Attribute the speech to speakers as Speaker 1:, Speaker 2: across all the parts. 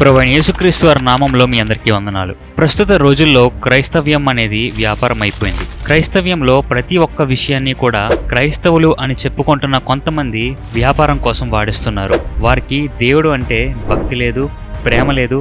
Speaker 1: ప్రభు యేసుక్రీస్తు వారి నామంలో మీ అందరికీ వందనాలు. ప్రస్తుత రోజుల్లో క్రైస్తవ్యం అనేది వ్యాపారం అయిపోయింది క్రైస్తవ్యంలో ప్రతి ఒక్క విషయాన్ని కూడా క్రైస్తవులు అని చెప్పుకుంటున్న కొంతమంది వ్యాపారం కోసం వాడిస్తున్నారు. వారికి దేవుడు అంటే భక్తి లేదు ప్రేమ లేదు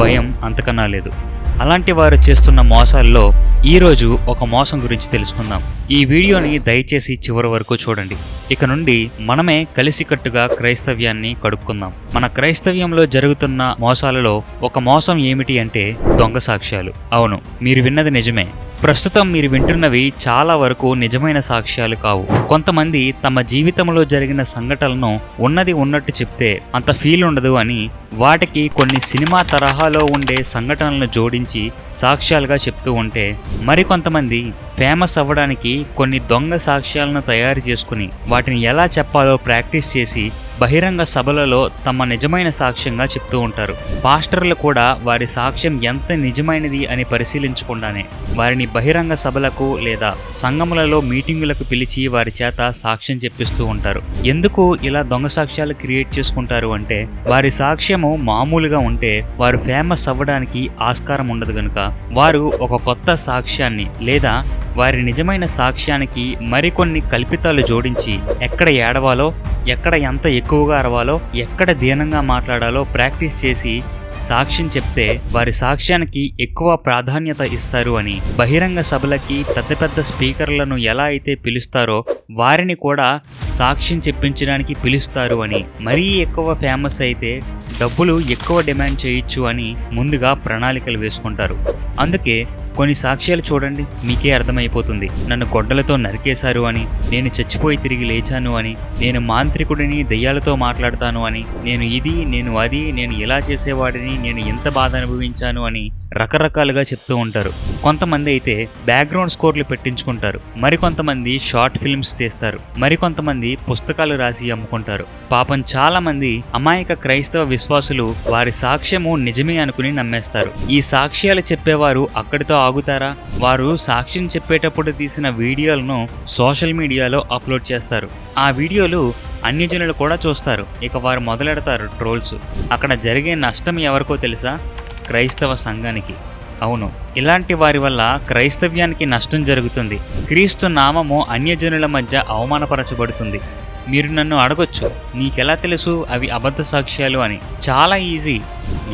Speaker 1: భయం అంతకన్నా లేదు. అలాంటి వారు చేస్తున్న మోసాల్లో ఈరోజు ఒక మోసం గురించి తెలుసుకుందాం. ఈ వీడియోని దయచేసి చివరి వరకు చూడండి. ఇక నుండి మనమే కలిసికట్టుగా క్రైస్తవ్యాన్ని కడుక్కుందాం మన క్రైస్తవ్యంలో జరుగుతున్న మోసాలలో ఒక మోసం ఏమిటి అంటే దొంగ సాక్ష్యాలు. అవును మీరు విన్నది నిజమే. ప్రస్తుతం మీరు వింటున్నవి చాలా వరకు నిజమైన సాక్ష్యాలు కావు. కొంతమంది తమ జీవితంలో జరిగిన సంఘటనలను ఉన్నది ఉన్నట్టు చెప్తే అంత ఫీల్ ఉండదు అని వాటికి కొన్ని సినిమా తరహాలో ఉండే సంఘటనలను జోడించి సాక్ష్యాలుగా చెప్తూ ఉంటే మరికొంతమంది ఫేమస్ అవ్వడానికి కొన్ని దొంగ సాక్ష్యాలను తయారు చేసుకుని వాటిని ఎలా చెప్పాలో ప్రాక్టీస్ చేసి బహిరంగ సభలలో తమ నిజమైన సాక్ష్యంగా చెప్తూ ఉంటారు. పాస్టర్లు కూడా వారి సాక్ష్యం ఎంత నిజమైనది అని పరిశీలించకుండానే వారిని బహిరంగ సభలకు లేదా సంఘములలో మీటింగులకు పిలిచి వారి చేత సాక్ష్యం చెప్పిస్తూ ఉంటారు. ఎందుకు ఇలా దొంగ సాక్ష్యాలు క్రియేట్ చేసుకుంటారు అంటే వారి సాక్ష్యము మామూలుగా ఉంటే వారు ఫేమస్ అవ్వడానికి ఆస్కారం ఉండదు గనుక వారు ఒక కొత్త సాక్ష్యాన్ని లేదా వారి నిజమైన సాక్ష్యానికి మరికొన్ని కల్పితాలు జోడించి ఎక్కడ ఏడవాలో ఎక్కడ ఎంత ఎక్కువగా అరవాలో ఎక్కడ దీనంగా మాట్లాడాలో ప్రాక్టీస్ చేసి సాక్ష్యం చెప్తే వారి సాక్ష్యానికి ఎక్కువ ప్రాధాన్యత ఇస్తారు అని బహిరంగ సభలకి పెద్ద పెద్ద స్పీకర్లను ఎలా అయితే పిలుస్తారో వారిని కూడా సాక్ష్యం చెప్పించడానికి పిలుస్తారు అని మరీ ఎక్కువ ఫేమస్ అయితే డబ్బులు ఎక్కువ డిమాండ్ చేయొచ్చు అని ముందుగా ప్రణాళికలు వేసుకుంటారు. అందుకే కొన్ని సాక్ష్యాలు చూడండి. మీకే అర్థమైపోతుంది. నన్ను గొడ్డలతో నరికేశారు అని నేను చచ్చిపోయి తిరిగి లేచాను అని నేను మాంత్రికుడిని దెయ్యాలతో మాట్లాడతాను అని నేను ఇది నేను అది నేను ఇలా చేసేవాడిని నేను ఎంత బాధ అనుభవించాను అని రకరకాలుగా చెప్తూ ఉంటారు. కొంతమంది అయితే బ్యాక్గ్రౌండ్ స్కోర్లు పెట్టించుకుంటారు. మరికొంతమంది షార్ట్ ఫిల్మ్స్ తీస్తారు. మరికొంతమంది పుస్తకాలు రాసి అమ్ముకుంటారు. పాపం చాలా మంది అమాయక క్రైస్తవ విశ్వాసులు వారి సాక్ష్యము నిజమే అనుకుని నమ్మేస్తారు. ఈ సాక్ష్యాలు చెప్పేవారు అక్కడితో ఆగుతారా? వారు సాక్ష్యం చెప్పేటప్పుడు తీసిన వీడియోలను సోషల్ మీడియాలో అప్లోడ్ చేస్తారు. ఆ వీడియోలు అన్యజనులు కూడా చూస్తారు. ఇక వారు మొదలెడతారు ట్రోల్స్ అక్కడ జరిగే నష్టం ఎవరికో తెలుసా? క్రైస్తవ సంఘానికి. అవును ఇలాంటి వారి వల్ల క్రైస్తవ్యానికి నష్టం జరుగుతుంది. క్రీస్తు నామము అన్యజనుల మధ్య అవమానపరచబడుతుంది. మీరు నన్ను అడగొచ్చు. నీకెలా తెలుసు అవి అబద్ధ సాక్ష్యాలు అని. చాలా ఈజీ.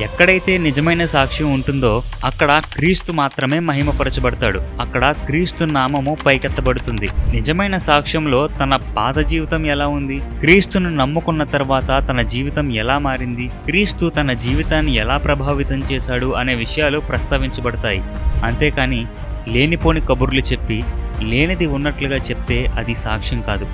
Speaker 1: ఎక్కడైతే నిజమైన సాక్ష్యం ఉంటుందో అక్కడ క్రీస్తు మాత్రమే మహిమపరచబడతాడు. అక్కడ క్రీస్తు నామము పైకెత్తబడుతుంది. నిజమైన సాక్ష్యంలో తన పాత జీవితం ఎలా ఉంది? క్రీస్తును నమ్ముకున్న తర్వాత తన జీవితం ఎలా మారింది? క్రీస్తు తన జీవితాన్ని ఎలా ప్రభావితం చేశాడు అనే విషయాలు ప్రస్తావించబడతాయి. అంతేకాని లేనిపోని కబుర్లు చెప్పి లేనిది ఉన్నట్లుగా చెప్తే అది సాక్ష్యం కాదు.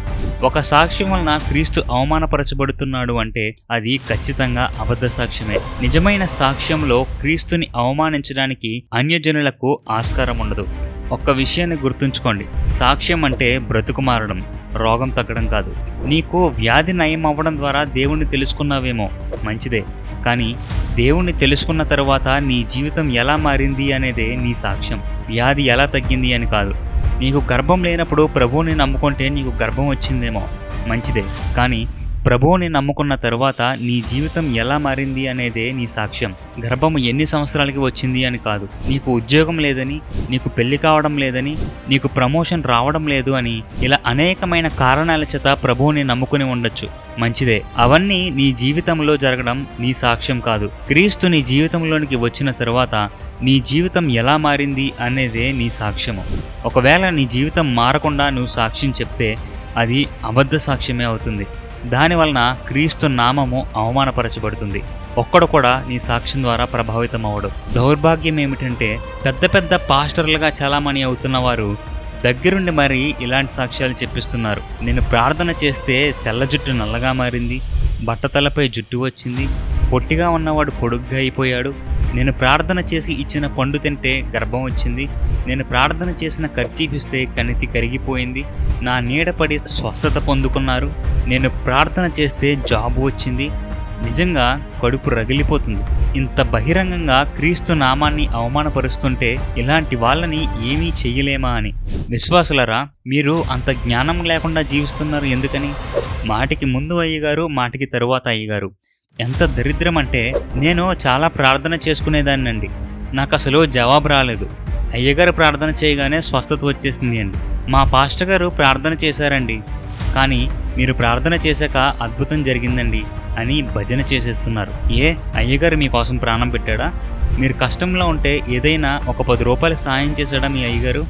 Speaker 1: ఒక సాక్ష్యం వలన క్రీస్తు అవమానపరచబడుతున్నాడు అంటే అది ఖచ్చితంగా అబద్ధ సాక్ష్యమే. నిజమైన సాక్ష్యంలో క్రీస్తుని అవమానించడానికి అన్యజనులకు ఆస్కారం ఉండదు. ఒక్క విషయాన్ని గుర్తుంచుకోండి. సాక్ష్యం అంటే బ్రతుకు మారడం రోగం తగ్గడం కాదు. నీకు వ్యాధి నయం అవ్వడం ద్వారా దేవుణ్ణి తెలుసుకున్నావేమో మంచిదే. కానీ దేవుణ్ణి తెలుసుకున్న తర్వాత నీ జీవితం ఎలా మారింది అనేదే నీ సాక్ష్యం. వ్యాధి ఎలా తగ్గింది అని కాదు. నీకు గర్భం లేనప్పుడు ప్రభువుని నమ్ముకుంటే నీకు గర్భం వచ్చిందేమో మంచిదే. కానీ ప్రభువుని నమ్ముకున్న తరువాత నీ జీవితం ఎలా మారింది అనేదే నీ సాక్ష్యం. గర్భం ఎన్ని సంవత్సరాలకి వచ్చింది అని కాదు. నీకు ఉద్యోగం లేదని నీకు పెళ్ళి కావడం లేదని నీకు ప్రమోషన్ రావడం లేదు అని ఇలా అనేకమైన కారణాల చేత ప్రభువుని నమ్ముకుని ఉండొచ్చు. మంచిదే. అవన్నీ నీ జీవితంలో జరగడం నీ సాక్ష్యం కాదు. క్రీస్తు నీ జీవితంలోనికి వచ్చిన తరువాత నీ జీవితం ఎలా మారింది అనేదే నీ సాక్ష్యము. ఒకవేళ నీ జీవితం మారకుండా నువ్వు సాక్ష్యం చెప్తే అది అబద్ధ సాక్ష్యమే అవుతుంది. దానివలన క్రీస్తు నామము అవమానపరచబడుతుంది. ఒక్కడు కూడా నీ సాక్ష్యం ద్వారా ప్రభావితం అవ్వడు దౌర్భాగ్యం ఏమిటంటే పెద్ద పెద్ద పాస్టర్లుగా చలామణి అవుతున్న వారు దగ్గరుండి మరి ఇలాంటి సాక్ష్యాలు చెప్పిస్తున్నారు. నేను ప్రార్థన చేస్తే తెల్ల జుట్టు నల్లగా మారింది బట్టతలపై జుట్టు వచ్చింది పొట్టిగా ఉన్నవాడు పొడుగ్గా అయిపోయాడు నేను ప్రార్థన చేసి ఇచ్చిన పండు తింటే గర్భం వచ్చింది. నేను ప్రార్థన చేసిన ఖర్చీఫ్ ఇస్తే కణితి కరిగిపోయింది. నా నీడపడి స్వస్థత పొందుకున్నారు. నేను ప్రార్థన చేస్తే జాబ్ వచ్చింది. నిజంగా కడుపు రగిలిపోతుంది. ఇంత బహిరంగంగా క్రీస్తు నామాన్ని అవమానపరుస్తుంటే ఇలాంటి వాళ్ళని ఏమీ చెయ్యలేమా అని. విశ్వాసులరా మీరు అంత జ్ఞానం లేకుండా జీవిస్తున్నారు ఎందుకని? మాటికి ముందు అయ్యగారు మాటికి తరువాత అయ్యగారు. ఎంత దరిద్రం అంటే నేను చాలా ప్రార్థన చేసుకునేదాన్నండి. నాకు అసలు జవాబు రాలేదు. అయ్యగారు ప్రార్థన చేయగానే స్వస్థత వచ్చేసింది అండి. మా పాస్టర్ గారు ప్రార్థన చేశారండి. కానీ మీరు ప్రార్థన చేశాక అద్భుతం జరిగిందండి అని భజన చేసేస్తున్నారు. ఏ? అయ్యగారు మీకోసం ప్రాణం పెట్టాడా? మీరు కష్టంలో ఉంటే ఏదైనా ఒక పది రూపాయలు సాయం చేశాడా మీ అయ్యగారు?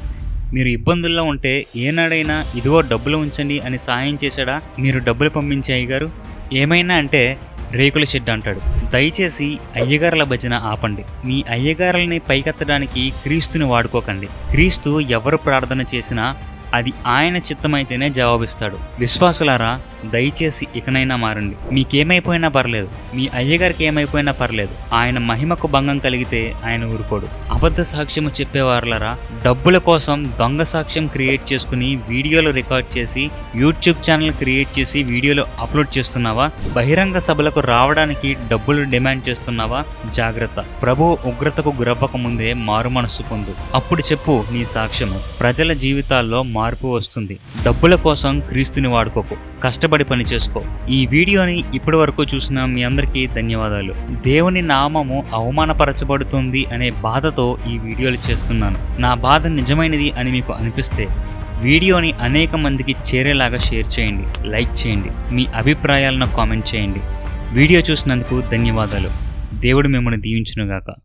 Speaker 1: మీరు ఇబ్బందుల్లో ఉంటే ఏనాడైనా ఇదిగో డబ్బులు ఉంచండి అని సాయం చేశాడా మీరు డబ్బులు పంపించే అయ్యగారు? ఏమైనా అంటే రేకుల షెడ్ అంటాడు. దయచేసి అయ్యగారుల భజన ఆపండి. మీ అయ్యగారులని పైకెత్తడానికి క్రీస్తుని వాడుకోకండి. క్రీస్తు ఎవరు ప్రార్థన చేసినా అది ఆయన చిత్తమైతేనే జవాబిస్తాడు. విశ్వాసులారా దయచేసి ఇకనైనా మారండి. మీకేమైపోయినా పర్లేదు. మీ అయ్యగారికి ఏమైపోయినా పర్లేదు. ఆయన మహిమకు భంగం కలిగితే ఆయన ఊరుకోడు. అబద్ధ సాక్ష్యము చెప్పేవారులరా? డబ్బుల కోసం దొంగ సాక్ష్యం క్రియేట్ చేసుకుని వీడియోలు రికార్డ్ చేసి యూట్యూబ్ ఛానల్ క్రియేట్ చేసి వీడియోలు అప్లోడ్ చేస్తున్నావా? బహిరంగ సభలకు రావడానికి డబ్బులు డిమాండ్ చేస్తున్నావా? జాగ్రత్త. ప్రభు ఉగ్రతకు గురవ్వక ముందే మారు మనస్సు పొందు. అప్పుడు చెప్పు నీ సాక్ష్యము. ప్రజల జీవితాల్లో మార్పు వస్తుంది. డబ్బుల కోసం క్రీస్తుని వాడుకోకు. కష్టపడి పని చేసుకో. ఈ వీడియోని ఇప్పటి వరకు చూసిన మీ అందరికీ ధన్యవాదాలు. దేవుని నామము అవమానపరచబడుతుంది అనే బాధతో ఈ వీడియోలు చేస్తున్నాను. నా బాధ నిజమైనది అని మీకు అనిపిస్తే వీడియోని అనేక మందికి చేరేలాగా షేర్ చేయండి లైక్ చేయండి మీ అభిప్రాయాలను కామెంట్ చేయండి. వీడియో చూసినందుకు ధన్యవాదాలు. దేవుడు మిమ్మల్ని దీవించునుగాక.